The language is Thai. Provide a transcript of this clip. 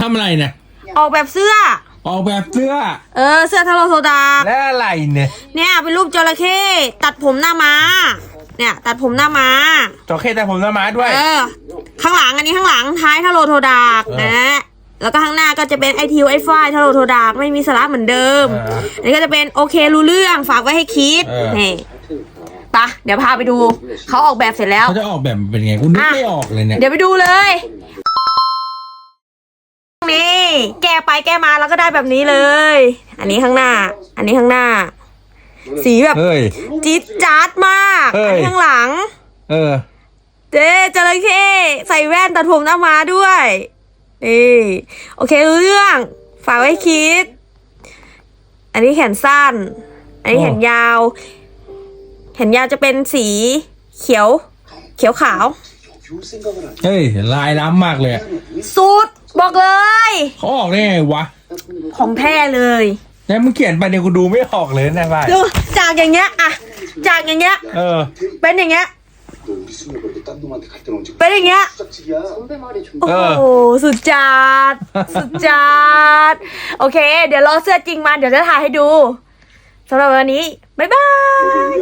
ทำอะไรเนี่ยออกแบบเสื้อ ออกแบบเสื้อ เออ เสื้อทาโรโซดา และอะไรเนี่ยเนี่ยเป็นรูปจระเข้ตัดผมหน้าม้า เนี่ย ตัดผมหน้าม้า จอเข้แต่ผมหน้าม้าด้วย เออ ข้างหลังอันนี้ข้างหลังท้ายทาโรโทดากเออนะ แล้วก็ข้างหน้าก็จะเป็นไอทิวไอฝ้ายทาโรโทดากไม่มีสาระเหมือนเดิมเอออันนี้ก็จะเป็นโอเครู้เรื่องฝากไว้ให้คิดเออ นี่ปะเดี๋ยวพาไปดูเขาออกแบบเสร็จแล้ว เขาจะออกแบบเป็นไงกูนึกอะ ไม่ออกเลยเนี่ย เดี๋ยวไปดูเลย นี่ แก ไปแกมาแล้วก็ได้แบบนี้เลย อันนี้ข้างหน้า อันนี้ข้างหน้า สีแบบเฮ้ย จี๊ดจ๊าดมากเฮ้ย อันนี้ข้างหลัง เออ เจ๊จระเข้ใส่แว่นตัดผมหน้าม้าด้วยนี่โอเครู้เรื่อง ฝากไว้คิด อันนี้แขนสั้น อันนี้อ๋อแขนยาว แขนยาวจะเป็นสีเขียว เขียวขาว เฮ้ยลายล้ำมากเลยอะสุด บอกเลย เขาออกได้ไงวะ ของแท้เลย แต่มึงเขียนไปเนี่ยกูดูไม่ออกเลยนะบ้าย ดูจากอย่างเงี้ยอะจากอย่างเงี้ย เออ เป็นอย่างเงี้ย 너 우리 수능 볼때 딴 놈한테 갈 때는 언제 เป็นอย่างเงี้ย 짝짝이야 โอ้ เออ โห สุดจัด สุดจัด โอเค เดี๋ยวรอเสื้อจริงมา เดี๋ยวจะถ่ายให้ดูสำหรับวันนี้ บ๊ายบาย